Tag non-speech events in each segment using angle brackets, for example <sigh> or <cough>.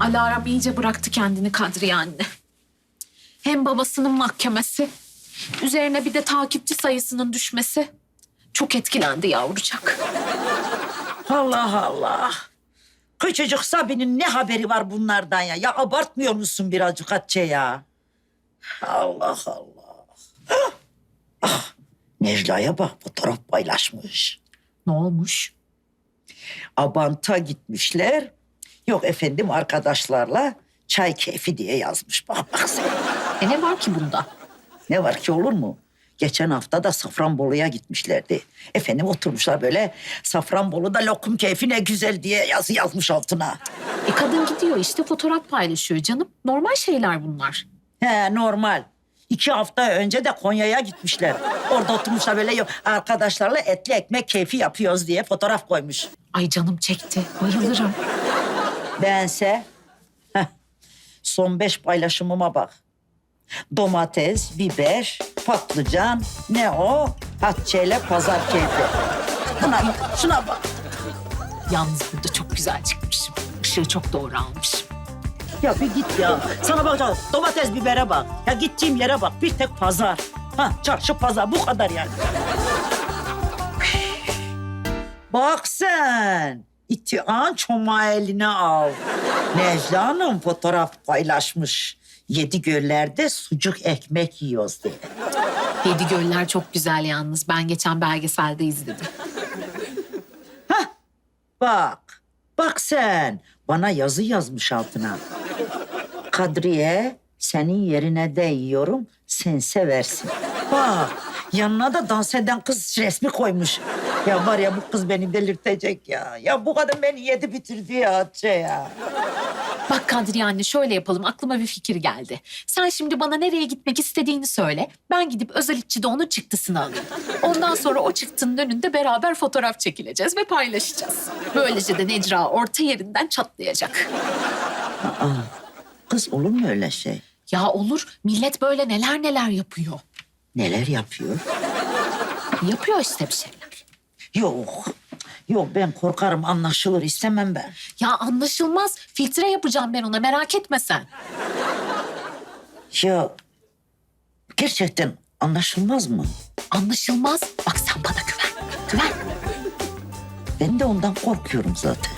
Alarm iyice bıraktı kendini Kadriye anne. Hem babasının mahkemesi, üzerine bir de takipçi sayısının düşmesi. Çok etkilendi yavrucak. Allah Allah. Küçücük Sabi'nin ne haberi var bunlardan ya? Ya abartmıyor musun birazcık Hatice ya? Allah Allah. Ah, Ah, Necla'ya bak fotoğraf paylaşmış. Ne olmuş? Abant'a gitmişler. Yok efendim arkadaşlarla çay keyfi diye yazmış. Bak bak sen. E ne var ki bunda? Ne var ki olur mu? Geçen hafta da Safranbolu'ya gitmişlerdi. Efendim oturmuşlar böyle Safranbolu'da lokum keyfi ne güzel diye yazı yazmış altına. E kadın gidiyor işte fotoğraf paylaşıyor canım. Normal şeyler bunlar. He normal. İki hafta önce de Konya'ya gitmişler. Orada oturmuşlar böyle yok, arkadaşlarla etli ekmek keyfi yapıyoruz diye fotoğraf koymuş. Ay canım çekti. Bayılırım. Bense heh, son beş paylaşımıma bak. Domates, biber, patlıcan, ne o? Hatice'yle pazar keyfi. Buna bak, şuna bak. Yalnız burada çok güzel çıkmışım. Işığı çok doğru almışım. Ya bir git ya. Sana bak domates bibere bak. Ya gittiğim yere bak. Bir tek pazar. Ha çarşı pazar bu kadar yani. bak sen. İtihan çomağı eline al. Necla Hanım fotoğraf paylaşmış. Yedi göllerde sucuk ekmek yiyoruz diye. Yedi Göller çok güzel yalnız. Ben geçen belgeselde izledim. Bak. Bak sen. Bana yazı yazmış altına. Kadriye senin yerine de yiyorum. Sen seversin. Bak. Yanına da dans eden kız resmi koymuş. Ya var ya bu kız beni delirtecek ya. Ya bu kadın beni yedi bitirdi ya Hatice ya. Bak Kadriye anne şöyle yapalım. Aklıma bir fikir geldi. Sen şimdi bana nereye gitmek istediğini söyle. Ben gidip özel iççide onun çıktısını alayım. Ondan sonra o çıktının önünde beraber fotoğraf çekileceğiz ve paylaşacağız. Böylece de Necra orta yerinden çatlayacak. Aa, kız olur mu öyle şey? Ya olur. Millet böyle neler neler yapıyor. Neler yapıyor? Yapıyor işte bir şeyler. Yok. Yok ben korkarım anlaşılır istemem ben. Ya anlaşılmaz. Filtre yapacağım ben ona merak etme sen. Ya gerçekten anlaşılmaz mı? Anlaşılmaz. Bak sen bana güven. Güven. Ben de ondan korkuyorum zaten.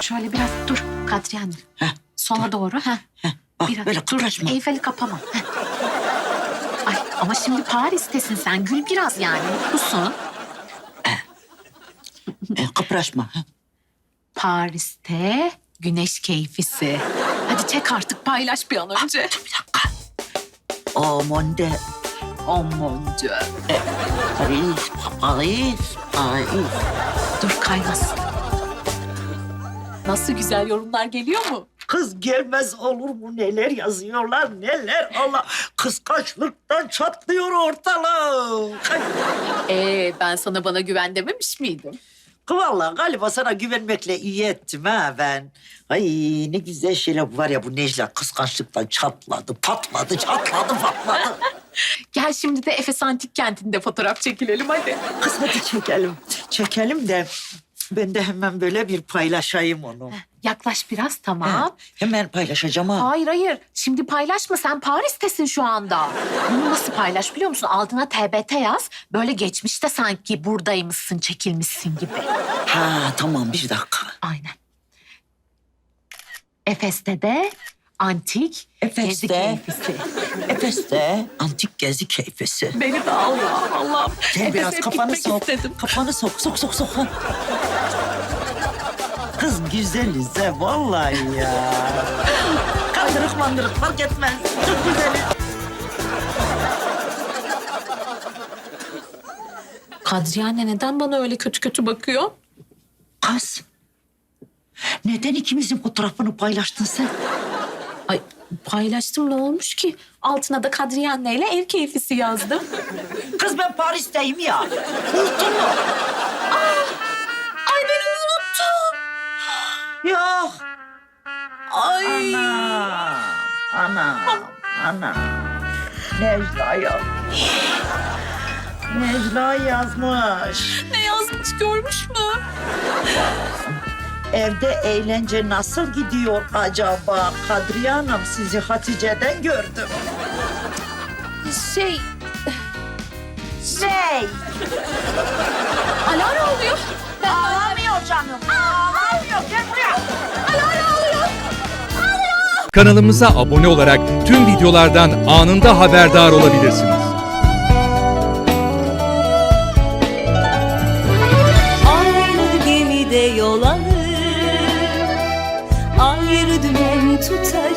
Şöyle biraz dur Kadriye anne. Heh, Sola doğru. Heh, bak Biraz böyle dur. kıpraşma. Eyfel'i kapama. Heh. Ay ama şimdi Paris'tesin sen. Gül biraz yani. Mutlusun. E, <laughs> kıpraşma. Paris'te güneş keyfisi. Hadi çek artık paylaş bir an önce. Dur bir dakika. Aman de Aman Dieu. Paris, Paris, Paris. Dur kaynasın. Nasıl güzel yorumlar geliyor mu? Kız gelmez olur mu? Neler yazıyorlar neler Allah. Kıskançlıktan çatlıyor ortalık. Ay, Ee, ben sana bana güven dememiş miydim? Vallahi galiba sana güvenmekle iyi ettim ha ben. Ay ne güzel şeyler bu var ya bu Necla kıskançlıktan çatladı, patladı, çatladı, patladı. <laughs> Gel şimdi de Efes Antik Kenti'nde fotoğraf çekilelim hadi. Hadi çekelim. Çekelim de ben de hemen böyle bir paylaşayım onu. Yaklaş biraz tamam. hemen paylaşacağım ha. Hayır hayır. Şimdi paylaşma. Sen Paris'tesin şu anda. Bunu nasıl paylaş biliyor musun? Altına TBT yaz. Böyle geçmişte sanki buradaymışsın, çekilmişsin gibi. Ha tamam bir dakika. Aynen. Efes'te de antik Efes'te. gezi keyfisi. Efes'te antik gezi keyfisi. Beni de al ya Allah'ım. Efes'e biraz hep kafanı gitmek sok. istedim. Kafanı sok, sok, sok, sok. Kız güzeliz ha vallahi ya. Kandırık mandırık fark etmez. Çok güzeliz. Kadriye anne neden bana öyle kötü kötü bakıyor? Kız. Neden ikimizin fotoğrafını paylaştın sen? Ay paylaştım ne olmuş ki? Altına da Kadriye anneyle ev keyfisi yazdım. Kız ben Paris'teyim ya. Unuttun mu? Yok. Ay. Ana. Ana. Ana. Necla yazmış. Necla yazmış. Ne yazmış görmüş mü? Evde eğlence nasıl gidiyor acaba? Kadriye Hanım sizi Hatice'den gördüm. Şey, Şey, Alara oluyor. ağlamıyor canım. Ağlamıyor. Gel buraya. Kanalımıza abone olarak tüm videolardan anında haberdar olabilirsiniz. Aynı gemide yol Ayrı dümen tutarız